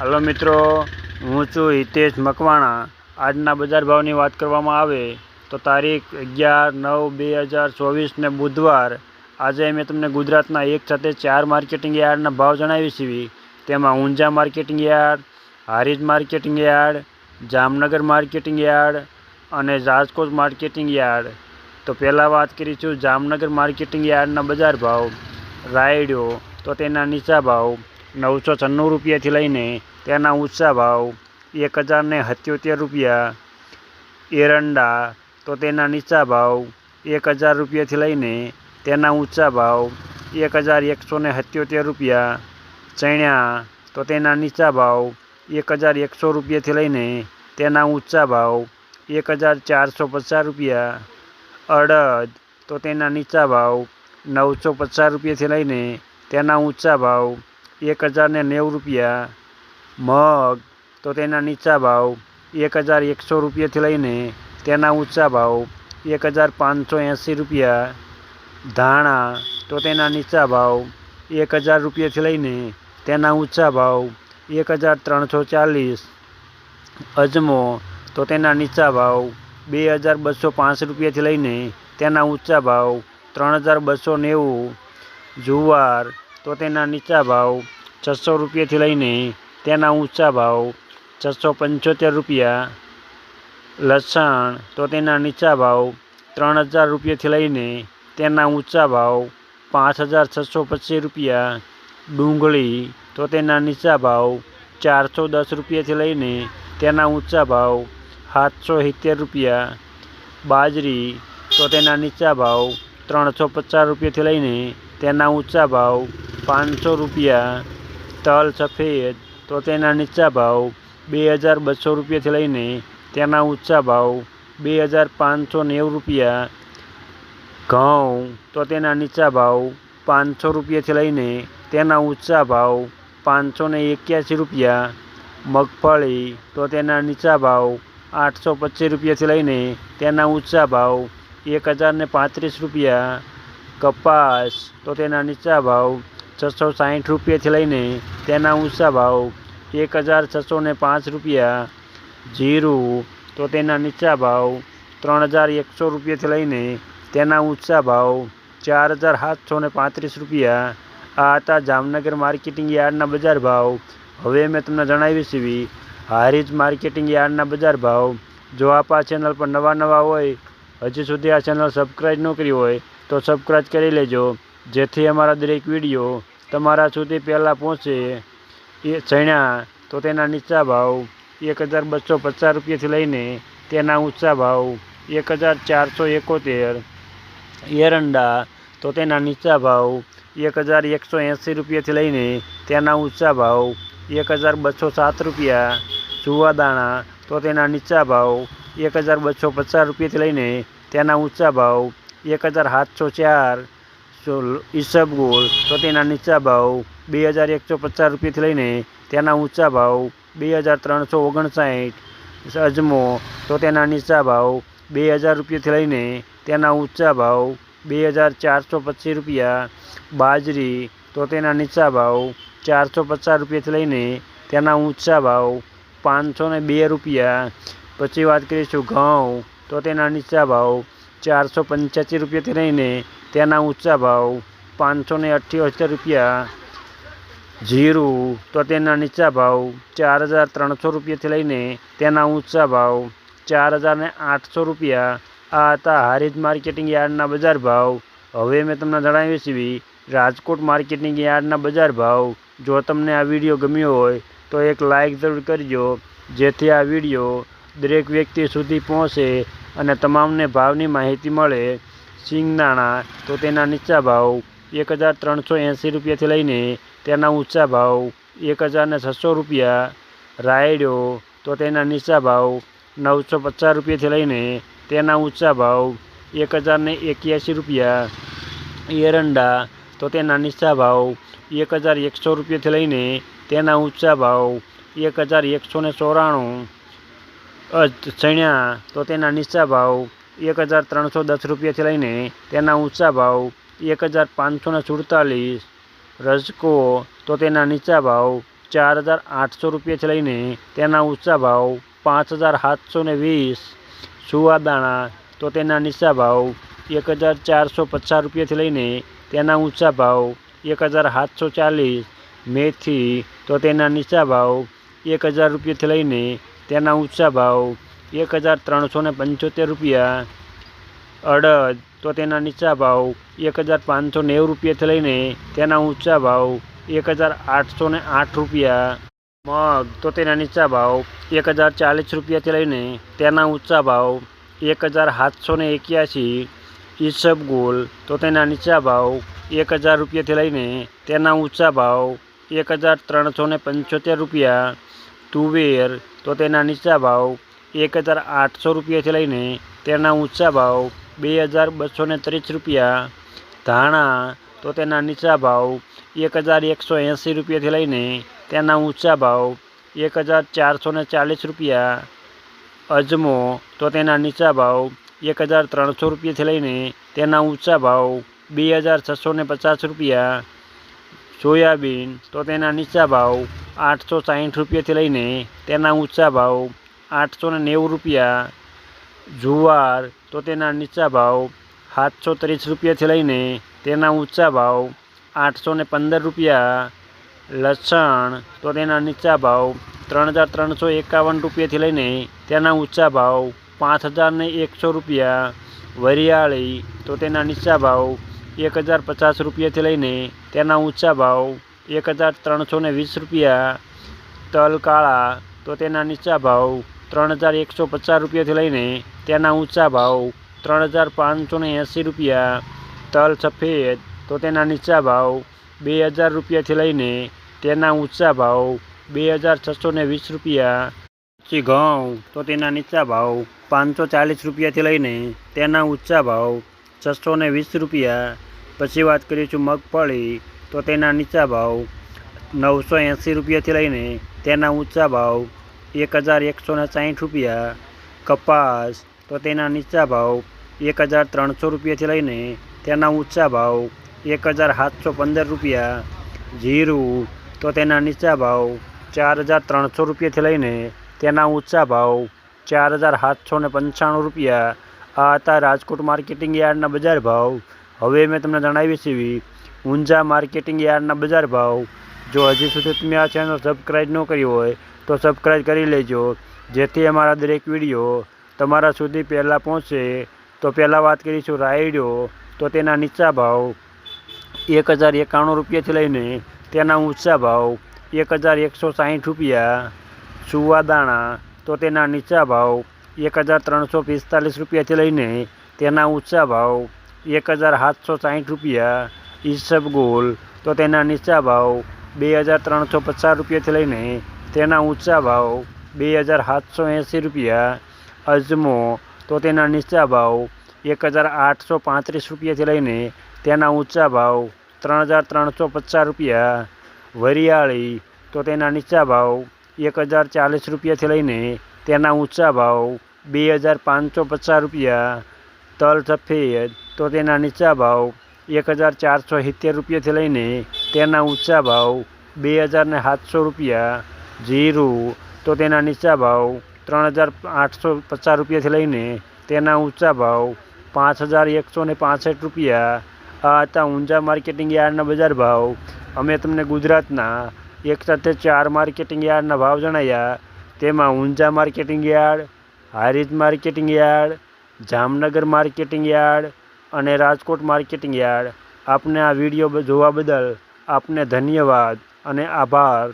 હાલો મિત્રો, હું છું હિતેશ મકવાણા. આજના બજાર ભાવની વાત કરવામાં આવે તો તારીખ અગિયાર નવ બે હજાર ચોવીસને બુધવાર. આજે મેં તમને ગુજરાતના એક સાથે ચાર માર્કેટિંગ યાર્ડના ભાવ જણાવી છીએ તેમાં Unjha marketing yard, Harij marketing yard, Jamnagar marketing yard અને રાજકોટ માર્કેટિંગ યાર્ડ. તો પહેલાં વાત કરીશું જામનગર માર્કેટિંગ યાર્ડના બજાર ભાવ. રાયડો, તો તેના નીચા ભાવ. નવસો છન્નું રૂપિયાથી લઈને તેના ઊંચા ભાવ, એક હજારને સત્યોતેર રૂપિયા. એરંડા, તો તેના નીચા ભાવ, એક હજાર રૂપિયાથી લઈને તેના ઊંચા ભાવ, એક હજાર એકસો ને સત્યોતેર રૂપિયા. ચણ્યા, તો તેના નીચા ભાવ, એક હજાર એકસો રૂપિયાથી લઈને તેના ઊંચા ભાવ, એક હજાર ચારસો પચાસ રૂપિયા. અડદ, તો તેના નીચા ભાવ, નવસો પચાસ રૂપિયાથી લઈને તેના ઊંચા ભાવ એક હજારને નેવું રૂપિયા મગ તો તેના નીચા ભાવ એક હજાર એકસો રૂપિયાથી લઈને તેના ઊંચા ભાવ એક હજાર પાંચસો એંસી રૂપિયા ધાણા તો તેના નીચા ભાવ એક હજાર રૂપિયાથી લઈને તેના ઊંચા ભાવ એક હજાર ત્રણસો ચાલીસ અજમો તો તેના નીચા ભાવ બે હજાર બસો પાંચ રૂપિયાથી લઈને તેના ઊંચા ભાવ ત્રણ હજાર બસો નેવું જુવાર તો તેના નીચા ભાવ છસો રૂપિયાથી લઈને તેના ઊંચા ભાવ છસો પંચોતેર રૂપિયા લસણ તો તેના નીચા ભાવ ત્રણ હજાર રૂપિયાથી લઈને તેના ઊંચા ભાવ પાંચ હજાર છસો પચીસ રૂપિયા. ડુંગળી તો તેના નીચા ભાવ ચારસો દસ રૂપિયાથી લઈને તેના ઊંચા ભાવ સાતસો સિત્તેર રૂપિયા. બાજરી તો તેના નીચા ભાવ ત્રણસો પચાસ રૂપિયાથી લઈને તેના ઊંચા ભાવ પાંચસો રૂપિયા, તલ, સફેદ, તો તેના નીચા ભાવ બે હજાર બસો રૂપિયાથી લઈને તેના ઊંચા ભાવ બે હજાર પાંચસો નેવું રૂપિયા. ઘઉં, તો તેના નીચા ભાવ પાંચસો રૂપિયાથી લઈને તેના ઊંચા ભાવ પાંચસો ને એક્યાસી રૂપિયા. મગફળી, તો તેના નીચા ભાવ આઠસો પચીસ રૂપિયાથી લઈને તેના ઊંચા ભાવ એક હજાર ને પાંત્રીસ રૂપિયા. કપાસ, તો તેના નીચા ભાવ છસો સાઠ રૂપિયાથી લઈને તેના ઊંચા ભાવ એક હજાર છસો ને પાંચ રૂપિયા જીરું તો તેના નીચા ભાવ ત્રણ હજાર એકસો રૂપિયાથી લઈને તેના ઊંચા ભાવ ચાર હજાર સાતસો ને પાંત્રીસ રૂપિયા. આ હતા જામનગર માર્કેટિંગ યાર્ડના બજાર ભાવ. હવે મેં તમને જણાવી છે હારીજ માર્કેટિંગ યાર્ડના બજાર ભાવ. જો આપ આ ચેનલ પર નવા નવા હોય, હજી સુધી આ ચેનલ સબસ્ક્રાઈબ ન કરી હોય, તો સબસ્ક્રાઈબ કરી લેજો, જેથી અમારા દરેક વીડિયો તમારા સુધી પહેલાં પહોંચે એ ચણ્યા તો તેના નીચા ભાવ એક હજાર બસો પચાસ રૂપિયાથી લઈને તેના ઊંચા ભાવ એક હજાર ચારસો એકોતેર. એરંડા તો તેના નીચા ભાવ એક હજાર એકસો એંસી રૂપિયાથી લઈને તેના ઊંચા ભાવ એક હજાર બસો સાત રૂપિયા. જુવાદાણા તો તેના નીચા ભાવ એક હજાર બસો પચાસ રૂપિયાથી લઈને તેના ઊંચા ભાવ એક હજાર સાતસો ચાર. ઈસબગુલ તો તેના નીચા ભાવ બે હજાર એકસો પચાસ રૂપિયાથી લઈને તેના ઊંચા ભાવ બે હજાર ત્રણસો ઓગણસાઠ, અજમો તો તેના નીચા ભાવ બે હજાર રૂપિયાથી લઈને તેના ઊંચા ભાવ બે હજાર ચારસો પચીસ રૂપિયા, બાજરી તો તેના નીચા ભાવ ચારસો પચાસ રૂપિયાથી લઈને તેના ઊંચા ભાવ પાંચસો ને બે રૂપિયા. પછી વાત કરીશું ઘઉં તો તેના નીચા ભાવ ચારસો પંચ્યાસી રૂપિયાથી લઈને તેના ઊંચા ભાવ પાંચસો ને અઠ્યોતેર રૂપિયા. જીરું તો તેના નીચા ભાવ ચાર હજાર ત્રણસો રૂપિયાથી લઈને તેના ઊંચા ભાવ ચાર હજાર આઠસો રૂપિયા. આ હતા હારીજ માર્કેટિંગ યાર્ડના બજાર ભાવ. હવે મેં તમને જણાવ્યું છે રાજકોટ માર્કેટિંગ યાર્ડના બજાર ભાવ. જો તમને આ વીડિયો ગમ્યો હોય, તો એક લાઇક જરૂર કરજો, જેથી આ વીડિયો દરેક વ્યક્તિ સુધી પહોંચે અને તમામને ભાવની માહિતી મળે. સિંગદાણા તો તેના નીચા ભાવ એક હજાર ત્રણસો એંસી રૂપિયાથી લઈને તેના ઊંચા ભાવ એક હજારને છસો રૂપિયા. રાયડો, તો તેના નીચા ભાવ નવસો પચાસ રૂપિયાથી લઈને તેના ઊંચા ભાવ એક હજારને એક્યાસી રૂપિયા. એરંડા, તો તેના નીચા ભાવ એક હજાર એકસો રૂપિયાથી લઈને તેના ઊંચા ભાવ એક હજાર એકસો ચોરાણું. ચણ્યા, તો તેના નીચા ભાવ એક હજાર ત્રણસો દસ રૂપિયાથી લઈને તેના ઊંચા ભાવ એક હજાર પાંચસો ને સુડતાલીસ રજકો તો તેના નીચા ભાવ ચાર હજાર આઠસો રૂપિયાથી લઈને તેના ઊંચા ભાવ પાંચ હજાર સાતસો ને વીસ સુવાદાણા તો તેના નીચા ભાવ એક હજાર ચારસો પચાસ રૂપિયાથી લઈને તેના ઊંચા ભાવ એક હજાર સાતસો ચાલીસ મેથી તો તેના નીચા ભાવ એક હજાર રૂપિયાથી લઈને તેના ઊંચા ભાવ એક હજાર ત્રણસો ને પંચોતેર રૂપિયા. અડદ, તો તેના નીચા ભાવ એક હજાર પાંચસો નેવું રૂપિયાથી લઈને તેના ઊંચા ભાવ એક હજાર આઠસો ને આઠ રૂપિયા. મગ, તો તેના નીચા ભાવ એક હજાર ચાલીસ રૂપિયાથી લઈને તેના ઊંચા ભાવ એક હજાર સાતસો ને એક્યાસી ઈસબગુલ તો તેના નીચા ભાવ એક હજાર રૂપિયાથી લઈને તેના ઊંચા ભાવ એક હજાર ત્રણસો પંચોતેર રૂપિયા. તુવેર, તો તેના નીચા ભાવ એક હજાર આઠસો રૂપિયાથી લઈને તેના ઊંચા ભાવ બે હજાર બસો ને ત્રીસ રૂપિયા ધાણા તો તેના નીચા ભાવ એક હજાર એકસો એંસી રૂપિયાથી લઈને તેના ઊંચા ભાવ એક હજાર ચારસો ને ચાલીસ રૂપિયા અજમો તો તેના નીચા ભાવ એક હજાર ત્રણસો રૂપિયાથી લઈને તેના ઊંચા ભાવ બે હજાર છસો ને પચાસ રૂપિયા સોયાબીન તો તેના નીચા ભાવ આઠસો સાઠ રૂપિયાથી લઈને તેના ઊંચા ભાવ આઠસો નેવું રૂપિયા, જુવાર તો તેના નીચા ભાવ સાતસો ત્રીસ રૂપિયાથી લઈને તેના ઊંચા ભાવ આઠસો પંદર રૂપિયા, લસણ તો તેના નીચા ભાવ ત્રણ હજાર ત્રણસો એકાવન રૂપિયાથી લઈને તેના ઊંચા ભાવ પાંચ હજાર એકસો રૂપિયા, વરિયાળી તો તેના નીચા ભાવ એક હજાર પચાસ રૂપિયાથી લઈને તેના ઊંચા ભાવ એક હજાર ત્રણસો વીસ રૂપિયા તલ કાળા તો તેના નીચા ભાવ ત્રણ હજાર એકસો પચાસ રૂપિયાથી લઈને તેના ઊંચા ભાવ ત્રણ હજાર પાંચસો ને એંસી રૂપિયા, તલ સફેદ, તો તેના નીચા ભાવ બે હજાર રૂપિયાથી લઈને તેના ઊંચા ભાવ બે હજાર છસો ને વીસ રૂપિયા, પછી ઘઉં, તો તેના નીચા ભાવ પાંચસો ચાલીસ રૂપિયાથી લઈને તેના ઊંચા ભાવ છસો ને વીસ રૂપિયા, પછી વાત કરીશું મગફળી, તો તેના નીચા ભાવ નવસો એંસી રૂપિયાથી લઈને તેના ઊંચા ભાવ એક હજાર એકસો ને સાહીઠ રૂપિયા, કપાસ, તો તેના નીચા ભાવ એક હજાર ત્રણસો રૂપિયાથી લઈને તેના ઊંચા ભાવ એક હજાર સાતસો પંદર રૂપિયા, જીરું, તો તેના નીચા ભાવ ચાર હજાર ત્રણસો રૂપિયાથી લઈને તેના ઊંચા ભાવ ચાર હજાર સાતસો ને પંચાણું રૂપિયા. આ હતા રાજકોટ માર્કેટિંગ યાર્ડના બજાર ભાવ. હવે મેં તમને જણાવી છે, ઊંઝા માર્કેટિંગ યાર્ડના બજાર ભાવ. જો હજી સુધી તમે આ ચેનલ સબસ્ક્રાઈબ ન કરી હોય તો સબસ્ક્રાઈબ કરી લેજો. જેથી અમારા દરેક વીડિયો તમારા સુધી પહેલાં પહોંચે. તો પહેલાં વાત કરીશું રાયડો. તો તેના નીચા ભાવ એક હજાર એકાણું રૂપિયાથી લઈને તેના ઊંચા ભાવ એક હજાર એકસો સાઠ રૂપિયા. સુવાદાણા તો તેના નીચા ભાવ એક હજાર ત્રણસો પિસ્તાલીસ રૂપિયાથી લઈને તેના ઊંચા ભાવ એક હજાર સાતસો સાઠ રૂપિયા. ઈસબગુલ તો તેના નીચા ભાવ બે હજાર ત્રણસો પચાસ રૂપિયાથી લઈને તેના ઊંચા ભાવ બે હજાર સાતસો એંસી રૂપિયા, અજમો તો તેના નીચા ભાવ એક હજાર આઠસો પાંત્રીસ રૂપિયાથી લઈને તેના ઊંચા ભાવ ત્રણ હજાર ત્રણસો પચાસ રૂપિયા, વરિયાળી તો તેના નીચા ભાવ એક હજાર ચાલીસ રૂપિયાથી લઈને તેના ઊંચા ભાવ બે હજાર પાંચસો પચાસ રૂપિયા, તલ સફેદ તો તેના નીચા ભાવ એક હજાર ચારસો સિત્તેર રૂપિયાથી લઈને તેના ઊંચા ભાવ બે હજાર ને સાતસો રૂપિયા જીરું, તો તેના નીચા ભાવ ત્રણ હજાર આઠસો પચાસ રૂપિયાથી લઈને તેના ઊંચા ભાવ પાંચ હજાર એકસો ને પાસઠ રૂપિયા. આ હતા ઊંઝા માર્કેટિંગ યાર્ડના બજાર ભાવ. અમે તમને ગુજરાતના એક સાથે ચાર માર્કેટિંગ યાર્ડના ભાવ જણાવ્યા તેમાં Unjha marketing yard, Harij marketing yard, Jamnagar marketing yard અને રાજકોટ માર્કેટિંગ યાર્ડ. આપને આ વીડિયો જોવા બદલ આપને ધન્યવાદ અને આભાર.